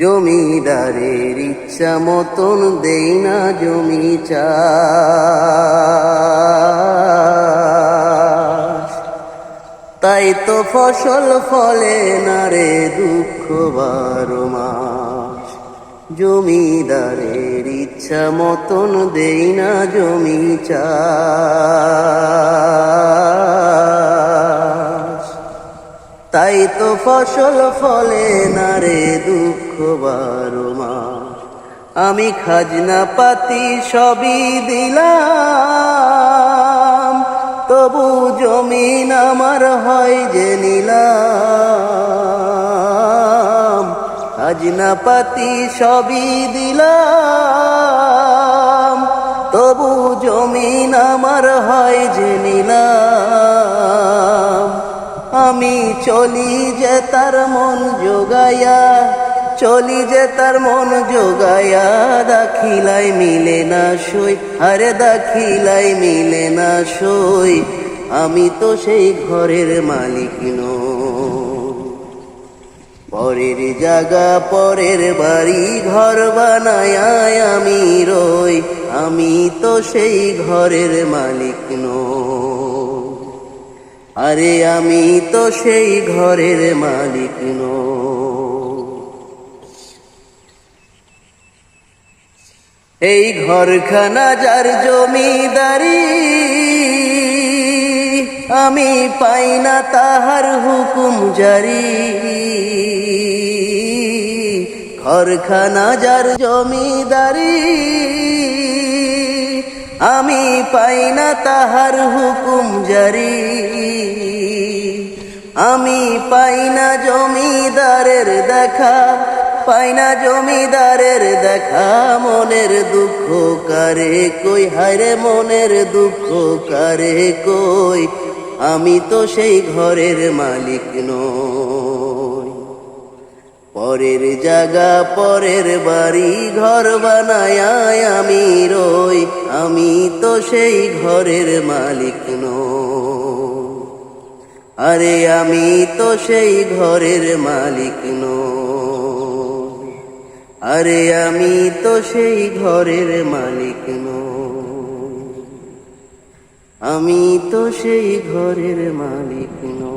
জমিদারের ইচ্ছা মতন দেই না জমি চাষ। তাই তো ফসল ফলে না রে দুঃখ বারো মাস। জমিদারের ইচ্ছা মতন দেই না জমি চাষ। তাই তো ফসল ফলে না রে দুঃখ বারো মাস। আমি খাজনা পাতি সবই দিলাম, তবু জমিন আমার হয় যে নিলাম। খাজনা পাতি সবই দিলাম, তবু জমিন আমার হয় যে নিলাম। আমি চলি যে তার মন যোগায়া চলি যে তার মন যোগায়া দাখিলাই মিলে না সই, আরে দাখিলাই মিলে না সই, আমি তো সেই ঘরের মালিক নই। পরের জাগা, পরের বাড়ি, ঘর বানায় আমি রই, আমি তো সেই ঘরের মালিক নই। আরে আমি তো সেই ঘরের মালিক নই। এই ঘরখানা যার জমিদারি, আমি পাই না তাহার হুকুম জারি। ঘরখানা যার জমিদারি আমি পাই না তাহার হুকুম জারি। আমি পাই না জমিদারের দেখা, পাই না জমিদারের দেখা, মনের দুঃখ কারে কই? হারে মনের দুঃখ কারে কই? আমি তো সেই ঘরের মালিক নই। পরের জায়গা, পরের বাড়ি, ঘর বানায় আমি রই, আমি তো সেই ঘরের মালিক নই। আরে আমি তো সেই ঘরের মালিক নই। আরে আমি তো সেই ঘরের মালিক নই। আমি তো সেই ঘরের মালিক নই।